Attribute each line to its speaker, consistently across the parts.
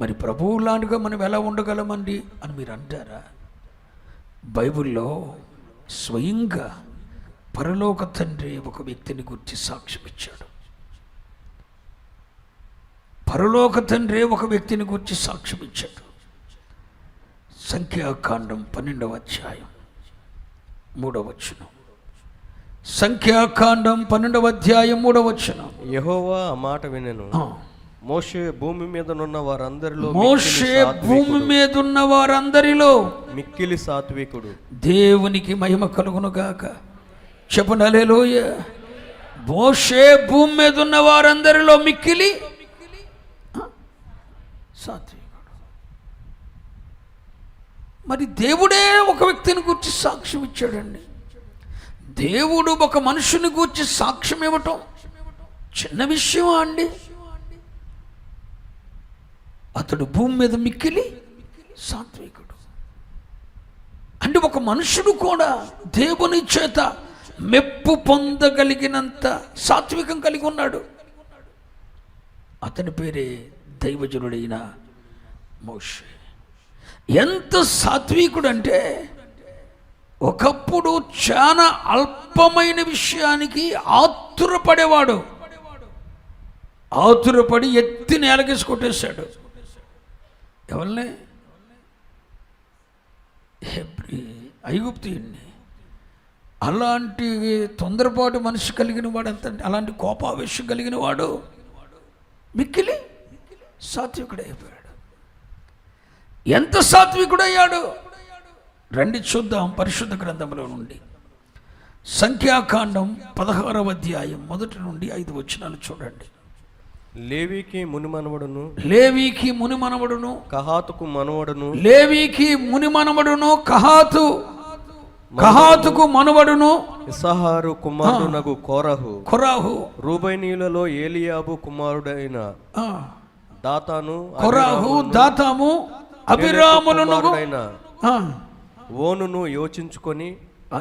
Speaker 1: మరి ప్రభువులాంటిగా మనం ఎలా ఉండగలమండి అని మీరు అంటారా? బైబిల్లో స్వయంగా పరలోక తండ్రి ఒక వ్యక్తిని గురించి సాక్ష్యం ఇచ్చాడు. పరలోక తండ్రి ఒక వ్యక్తిని గురించి సాక్ష్యం ఇచ్చాడు. సంఖ్యాకాండం పన్నెండవ అధ్యాయం మూడవ వచనం. సంఖ్యాకాండం పన్నెండవ అధ్యాయం మూడవ వచనం.
Speaker 2: యెహోవా మాట వినెను. మోషే భూమి మీదనున్న వారందరిలో
Speaker 1: మోషే భూమి మీద ఉన్న వారందరిలో
Speaker 2: మిక్కిలి సాత్వికుడు.
Speaker 1: దేవునికి మహిమ కలుగును గాక చెప్పనలేలోయ మోషే భూమి మీద ఉన్న వారందరిలో మిక్కిలి సాత్వికుడు. మరి దేవుడే ఒక వ్యక్తిని గురించి సాక్ష్యం ఇచ్చాడండి. దేవుడు ఒక మనుషుని గురించి సాక్ష్యం ఇవ్వటం చిన్న విషయమా అండి? అతడు భూమి మీద మిక్కిలి సాత్వికుడు. అంటే ఒక మనుషుడు కూడా దేవుని చేత మెప్పు పొందగలిగినంత సాత్వికం కలిగి ఉన్నాడు. అతని పేరే దైవజనుడైన మోషే. ఎంత సాత్వికుడు అంటే ఒకప్పుడు చాలా అల్పమైన విషయానికి ఆతురపడేవాడు. ఆతురపడి ఎత్తి నేలకేసి కొట్టేశాడు. ఎవరిని? హెబ్రి ఐగుప్తిని అలాంటి తొందరపాటు మనిషి కలిగిన వాడు ఎంత అలాంటి కోపావేశం కలిగిన వాడు మిక్కిలి సాత్వికుడు అయిపోయాడు ఎంత సాత్వికుడయ్యాడు? రండి చూద్దాం పరిశుద్ధ గ్రంథంలో నుండి. సంఖ్యాకాండం పదహారవ అధ్యాయం మొదటి నుండి ఐదు వచనాలు చూడండి.
Speaker 2: లేవికి ముని మనవడును
Speaker 1: లేవీకి ముని మనవడును
Speaker 2: కహాతుకు మనవడును.
Speaker 1: లేవీకి ముని మనవడును. కహాతు కహాతుకు మనవడును.
Speaker 2: ఇసహారు కుమారునగు కోరహు.
Speaker 1: కొరాహు.
Speaker 2: రూబైనీయులలో ఏలియాబు కుమారుడైన దాతాను
Speaker 1: కొరాహు దాతాము అభిరాములను
Speaker 2: ఓనును యోచించుకొని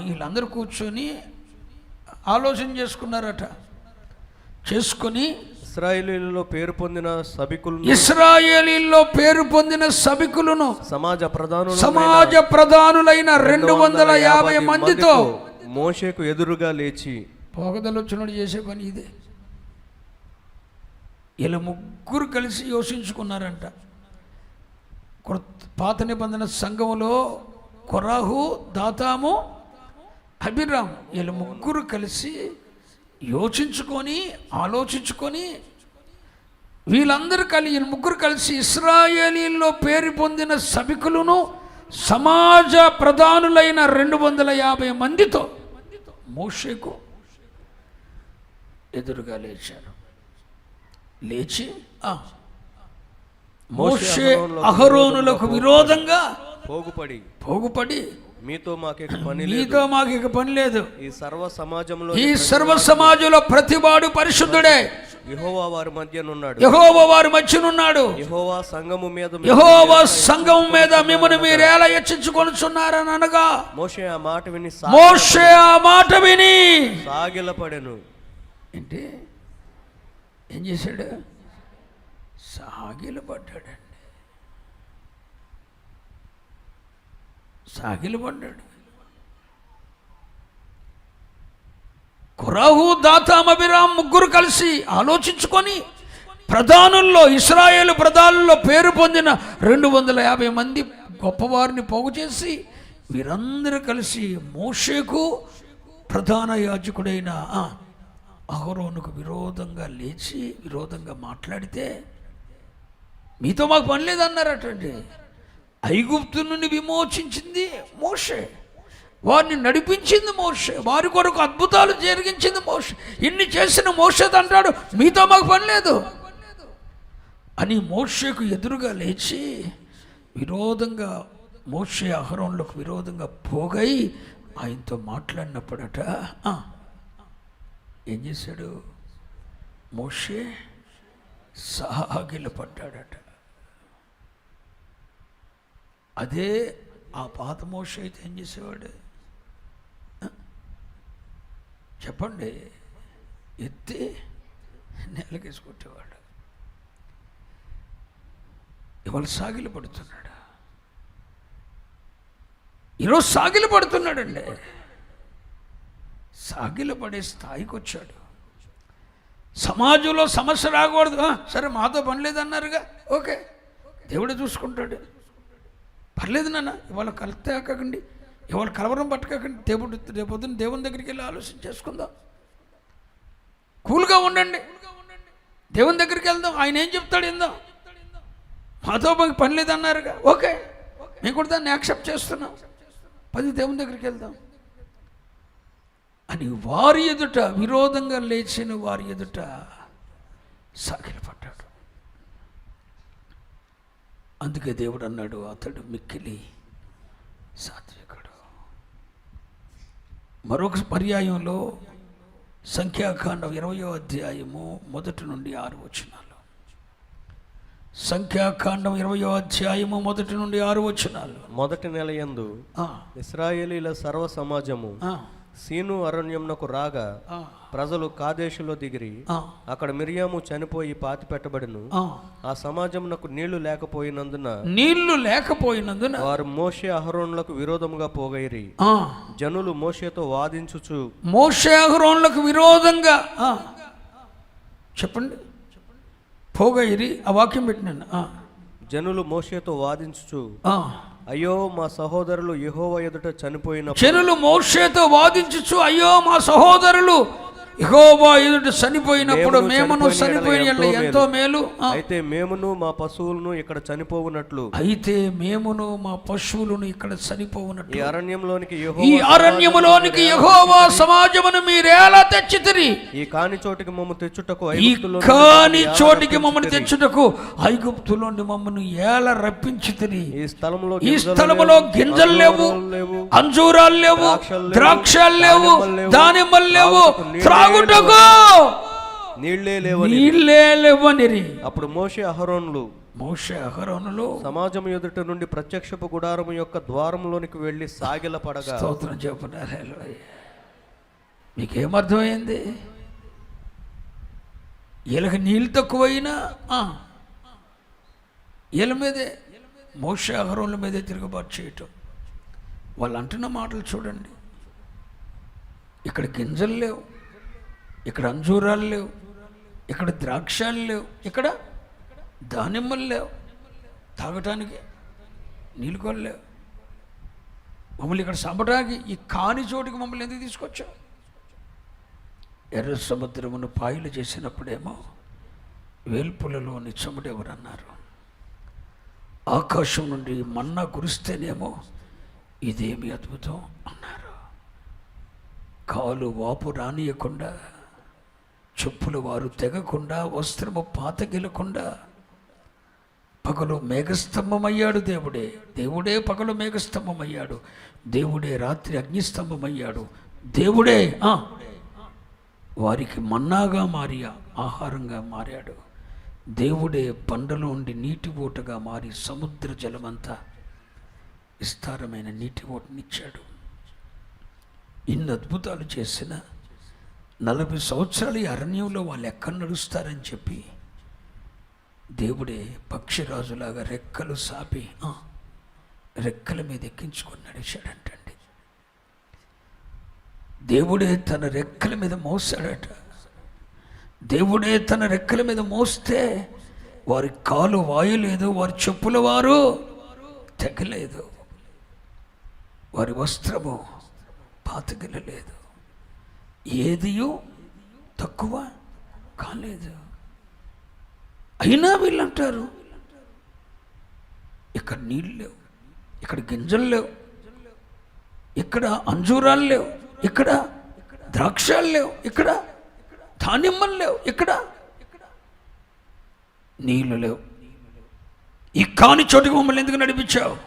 Speaker 1: వీళ్ళందరూ కూర్చొని ఆలోచన చేసుకున్నారట. చేసుకొని
Speaker 2: ఇస్రాయేలీలలో పేరు పొందిన సభికులను
Speaker 1: ఇస్రాయేలీల్లో పేరు పొందిన సభికులను
Speaker 2: సమాజ ప్రధానులు
Speaker 1: సమాజ ప్రధానులైన రెండు వందల యాభై మందితో
Speaker 2: మోషేకు ఎదురుగా లేచి
Speaker 1: పోగదలొచ్చినోడు చేసే పని ఇదే. ఇలా ముగ్గురు కలిసి యోచించుకున్నారంట. పాత నిబంధన సంఘములో కొరాహు దాతాము అభిరామ్ వీళ్ళ ముగ్గురు కలిసి యోచించుకొని ఆలోచించుకొని వీళ్ళందరూ కలిసి వీళ్ళ ముగ్గురు కలిసి ఇస్రాయేలీల్లో పేరు పొందిన సభికులను సమాజ ప్రధానులైన రెండు వందల యాభై మందితో మోషేకు ఎదురుగా లేచారు. లేచి మోషే అహరోనులకు విరోధంగా
Speaker 2: పోగుపడి
Speaker 1: పోగుపడి
Speaker 2: మీతో మాకిక పని
Speaker 1: నీతో మాకు ఇక పని లేదు.
Speaker 2: ఈ సర్వ సమాజంలో
Speaker 1: ఈ సర్వ సమాజంలో ప్రతివాడు పరిశుద్ధుడే.
Speaker 2: యెహోవా వారి మధ్యనున్నాడు.
Speaker 1: యహోవ వారి మధ్యనున్నాడు.
Speaker 2: యెహోవా సంఘము మీద
Speaker 1: యహోవ సంఘం మీద మిమ్మల్ని మీరు ఎలా హెచ్చించుకొనుచున్నారని అనగా
Speaker 2: మోషే ఆ మాట విని
Speaker 1: మోషే ఆ మాట విని
Speaker 2: సాగిలపడెను.
Speaker 1: ఏంటి? ఏం చేశాడు? సాగిలు పడ్డాడండి పడ్డాడు కురాహు దాతామభిరామ్ ముగ్గురు కలిసి ఆలోచించుకొని ప్రధానుల్లో ఇస్రాయేల్ ప్రధానుల్లో పేరు పొందిన రెండు వందల యాభై మంది గొప్పవారిని పోగు చేసి వీరందరూ కలిసి మోషేకు ప్రధాన యాజకుడైన అహరోనుకు విరోధంగా లేచి విరోధంగా మాట్లాడితే మీతో మాకు పని లేదన్నారటండి. ఐగుప్తు నుండి విమోచించింది మోషే. వారిని నడిపించింది మోషే. వారి కొరకు అద్భుతాలు జరిగించింది మోషే. ఇన్ని చేసిన మోషేది అంటాడు మీతో మాకు పని లేదు అని మోషేకు ఎదురుగా లేచి విరోధంగా మోషే అహరోన్లకు విరోధంగా పోగై ఆయనతో మాట్లాడినప్పుడట ఏం చేశాడు? మోషే సాగిలపడ్డాడట. అదే ఆ పాత మోష అయితే ఏం చేసేవాడు? చెప్పండి. ఎత్తి నేలకేసి కొట్టేవాడు. ఇవాళ సాగిలు పడుతున్నాడు. ఈరోజు సాగిలు పడుతున్నాడండి. సాగిలు పడే స్థాయికి వచ్చాడు. సమాజంలో సమస్య రాకూడదు. సరే మాతో పని లేదన్నారుగా. ఓకే. దేవుడు చూసుకుంటాడు. పర్లేదు నాన్న ఇవాళ కలతాకండి ఇవాళ కలవరం పట్టుకోకండి దేవుడు రేపొద్దున దేవుని దగ్గరికి వెళ్ళి ఆలోచన చేసుకుందాం. కూల్గా ఉండండి. దేవుని దగ్గరికి వెళ్దాం ఆయన ఏం చెప్తాడు ఏందో మాతో మాకు పని లేదన్నారుగా ఓకే మేము కూడా దాన్ని యాక్సెప్ట్ చేస్తున్నాం. పది దేవుని దగ్గరికి వెళ్దాం. అని వారి ఎదుట విరోధంగా లేచిన వారి ఎదుట సాగిలపడ్డాడు అందుకే దేవుడు అన్నాడు అతడు మిక్కిలి సాత్వికుడు. మరొక పర్యాయంలో సంఖ్యాకాండం ఇరవయో అధ్యాయము మొదటి నుండి ఆరు వచనాలు. సంఖ్యాకాండం ఇరవయో అధ్యాయము మొదటి నుండి ఆరు వచనాలు.
Speaker 2: మొదటి నెల
Speaker 1: ఆ,
Speaker 2: ఇస్రాయేలీల సర్వ సమాజము సీను అరణ్యమునకు రాగా ప్రజలు కాదేశులో దిగిరి అక్కడ మిరియాము చనిపోయి పాతి పెట్టబడిను.
Speaker 1: ఆ.
Speaker 2: సమాజమునకు నీళ్ళు లేకపోయినందున
Speaker 1: నీళ్ళు లేకపోయినందున
Speaker 2: వారు మోషే అహరోన్లకు విరోధముగా పోగైరి. జనులు మోషేతో వాదించుచు
Speaker 1: మోషే అహరోన్లకు విరోధంగా చెప్పండి. పోగైరి ఆ వాక్యం పెట్టినాను.
Speaker 2: జనులు మోషేతో వాదించుచు
Speaker 1: ఆ.
Speaker 2: అయ్యో మా సహోదరులు యహోవ ఎదుట చనిపోయిన
Speaker 1: జనులు మోర్షేతో వాదించుచు అయ్యో మా సహోదరులు యెహోవా ఎదుట చనిపోయినప్పుడు మేమును చనిపోయిన ఎంతో మేలు.
Speaker 2: అయితే మేమును మా పశువులను ఇక్కడ చనిపోవునట్లు.
Speaker 1: అయితే మేమును మా పశువులను ఇక్కడ
Speaker 2: ఈ
Speaker 1: చనిపోవునట్లు
Speaker 2: అరణ్యంలోనికి
Speaker 1: ఈ అరణ్యములోనికి యెహోవా సమాజమును మీరేలా తెచ్చితిరి?
Speaker 2: ఈ కాని చోటికి మమ్ము తెచ్చుటకు
Speaker 1: ఈ కాని చోటికి మమ్మల్ని తెచ్చుటకు ఐగుప్తులోని మమ్మల్ని ఏల రప్పించితిరి?
Speaker 2: ఈ స్థలంలో
Speaker 1: ఈ స్థలములో గింజలు లేవు
Speaker 2: అంజూరాలు లేవు ద్రాక్షలు లేవు, దానిమ్మలు లేవు,
Speaker 1: లేవు
Speaker 2: త్రాగుటకు నీళ్ళే లేవని
Speaker 1: నీళ్ళే లేవనిరి.
Speaker 2: అప్పుడు మోషే అహరోన్లు
Speaker 1: మోషే అహరోనులు
Speaker 2: సమాజం ఎదుట నుండి ప్రత్యక్షపు గుడారము యొక్క ద్వారములోనికి వెళ్ళి సాగిల పడగా
Speaker 1: స్తోత్రం చెప్పున్నారు మీకేమర్థమైంది? వీళ్ళకి నీళ్ళు తక్కువైనా వీళ్ళ మీదే? మోష అహరోన్ల మీదే తిరుగుబాటు చేయటం. వాళ్ళు అంటున్న మాటలు చూడండి. ఇక్కడ గింజలు లేవు. ఇక్కడ అంజూరాలు లేవు ఇక్కడ ద్రాక్షాలు లేవు ఇక్కడ దానిమ్మలు లేవు. తాగటానికి నీళ్ళు కూడా లేవు. మమ్మల్ని ఇక్కడ సంపడానికి ఈ కాని చోటికి మమ్మల్ని ఎందుకు తీసుకొచ్చావు? ఎర్ర సముద్రమును పాయలు చేసినప్పుడేమో వేల్పులలోని చెమటెవరు అన్నారు ఆకాశం నుండి మన్నా కురిస్తేనేమో ఇదేమి అద్భుతం అన్నారు. కాలు వాపు రానియకుండా చెప్పులు వారు తెగకుండా వస్త్రము పాతగిలకుండా పగలు మేఘస్తంభమయ్యాడు దేవుడే. దేవుడే పగలు మేఘస్తంభమయ్యాడు. దేవుడే రాత్రి అగ్నిస్తంభమయ్యాడు. దేవుడే వారికి మన్నాగా మారి ఆహారంగా మారాడు. దేవుడే పండలో ఉండి నీటి ఊటగా మారి సముద్ర జలమంతా విస్తారమైన నీటి ఓటనిచ్చాడు ఇన్ని అద్భుతాలు చేసిన నలభై సంవత్సరాలు ఈ అరణ్యంలో వాళ్ళు ఎక్కడ నడుస్తారని చెప్పి దేవుడే పక్షిరాజులాగా రెక్కలు సాపి రెక్కల మీద ఎక్కించుకొని నడిచాడంటండి. దేవుడే తన రెక్కల మీద మోసాడట. దేవుడే తన రెక్కల మీద మోస్తే వారి కాలు వాయలేదు వారి చెప్పుల వారు తెగలేదు. వారి వస్త్రము పాతగిలలేదు ఏదియో తక్కువ కాలేదు. అయినా వీళ్ళు అంటారు ఇక్కడ నీళ్ళు లేవు ఇక్కడ గింజలు లేవు ఇక్కడ అంజూరాలు లేవు ఇక్కడ ద్రాక్షాలు లేవు ఇక్కడ ధాన్యమ్మలు లేవు ఇక్కడ నీళ్ళు లేవు. ఈ కాని చోటుకు మమ్మల్ని ఎందుకు నడిపించావు?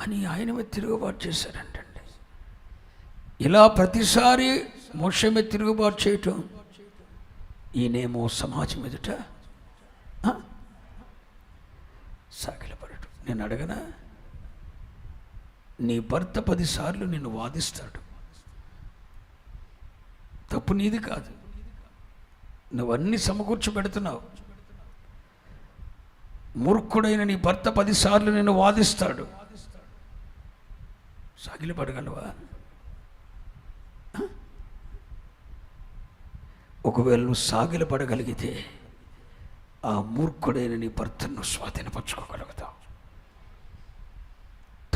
Speaker 1: అని ఆయన మీద తిరుగుబాటు చేశారంటండి ఇలా ప్రతిసారి మోక్షమే తిరుగుబాటు చేయటం ఈయనేమో సమాజం ఎదుట సాకిలపడటం సాగిలపడటం. నేను అడగనా? నీ భర్త పదిసార్లు నిన్ను వాదిస్తాడు. తప్పు నీది కాదు. నువ్వన్నీ సమకూర్చి పెడుతున్నావు. మూర్ఖుడైన నీ భర్త పదిసార్లు నిన్ను వాదిస్తాడు. సాగిలి ఒకవేళ నువ్వు సాగిలి పడగలిగితే ఆ మూర్ఖుడైన నీ భర్తను స్వాధీనపరచుకోగలుగుతావు.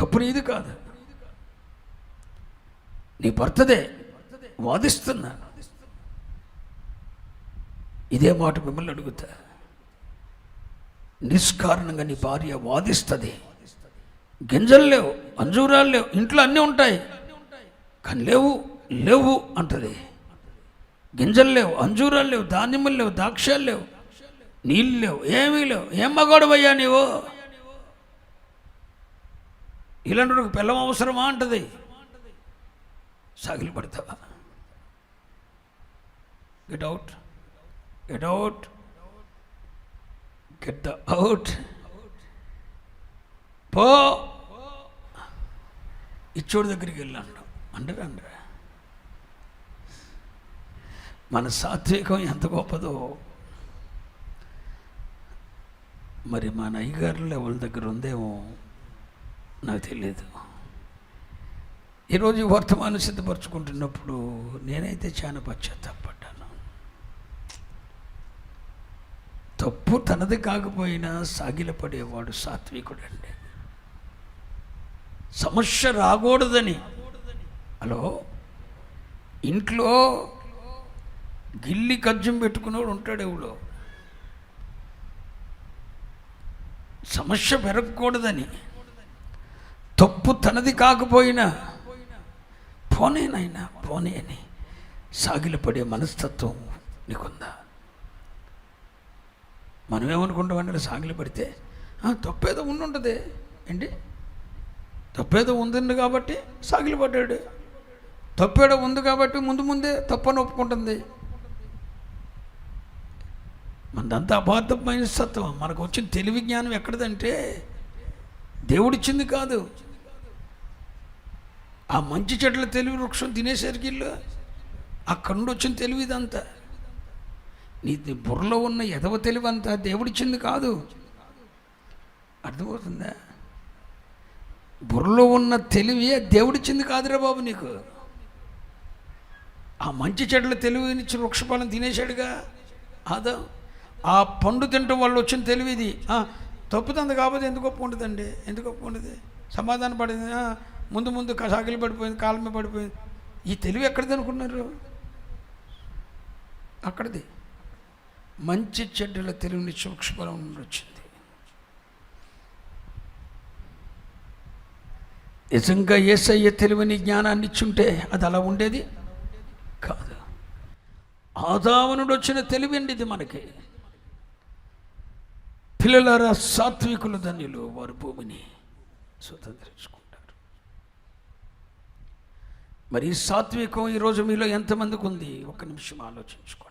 Speaker 1: తప్పు నీది కాదు. నీ భర్తదే వాదిస్తున్నా. ఇదే మాట మిమ్మల్ని అడుగుతా. నిష్కారణంగా నీ భార్య వాదిస్తుంది. గింజలు లేవు అంజూరాలు లేవు ఇంట్లో అన్నీ ఉంటాయి. కానీ లేవు లేవు అంటది. గింజలు లేవు అంజూరాలు లేవు ధాన్యములు లేవు ద్రాక్షాలు లేవు నీళ్ళు లేవు ఏమీ లేవు. ఏం మగోడవయ్యా నీవు? ఇలాంటి పిల్లం అవసరమా అంటది? సాగిలి పడతావా? Get out get out get the out పో. ఇచ్చోడి దగ్గరికి వెళ్ళాను అంటారా అంటారా మన సాత్వికం ఎంత గొప్పదో. మరి మా నయ్యగారు లెవెల్ దగ్గర ఉందేమో నాకు తెలియదు ఈరోజు వర్తమానం సిద్ధపరచుకుంటున్నప్పుడు నేనైతే చాలా పశ్చాత్తాపడ్డాను. తప్పు తనది కాకపోయినా సాగిలపడేవాడు సాత్వికుడండి. సమస్య రాకూడదని. హలో? ఇంట్లో గిల్లి కజ్జం పెట్టుకునేవాడు ఉంటాడు ఎవడో. సమస్య పెరగకూడదని. తప్పు తనది కాకపోయినా పోనేనైనా పోనే అని సాగిలపడే మనస్తత్వం నీకుందా? మనం ఏమనుకుంటామంటే సాగిలి పడితే తప్పేదో ఉండుంటుంది. ఏంటి? తప్పేదో ఉందండి కాబట్టి సాగిలి పడ్డాడు తప్పేదో ఉంది కాబట్టి ముందు ముందే తప్పని ఒప్పుకుంటుంది. మనదంతా అబార్థ సత్వం. మనకు వచ్చిన తెలివి జ్ఞానం ఎక్కడదంటే దేవుడిచ్చింది కాదు. ఆ మంచి చెట్ల తెలివి వృక్షం తినేసరికి ఇల్లు అక్కడ నుండి వచ్చిన తెలివి ఇదంతా. నీ బుర్రలో ఉన్న ఎదవ తెలివి అంతా దేవుడిచ్చింది కాదు. అర్థమవుతుందా? బుర్రలో ఉన్న తెలివి దేవుడిచ్చింది కాదురా బాబు నీకు. ఆ మంచి చెట్ల తెలివినిచ్చి వృక్షఫలం తినేశాడుగా అదా ఆ పండు తినటం వల్ల వచ్చిన తెలివి ఇది. తప్పుతుంది కాకపోతే ఎందుకు ఒప్పుకుంటుందండి ఎందుకు ఒప్పుకుంటుంది సమాధానం పడింది. ముందు ముందు సాగిలి పడిపోయింది కాలమే పడిపోయింది. ఈ తెలివి ఎక్కడిది అనుకున్నారు అక్కడిది. మంచి చెడ్డల తెలివిని సూక్ష్మలం నుండి వచ్చింది. నిజంగా ఏసయ్య తెలివిని జ్ఞానాన్ని ఇచ్చుంటే అది అలా ఉండేది? కాదు. ఆదావనుడు వచ్చిన తెలివి అండి ఇది మనకి. పిల్లలారా సాత్వికుల ధన్యులు వారు భూమిని స్వతంత్రించుకుంటారు. మరి ఈ సాత్వికం ఈరోజు మీలో ఎంతమందికి ఉంది? ఒక నిమిషం ఆలోచించుకో.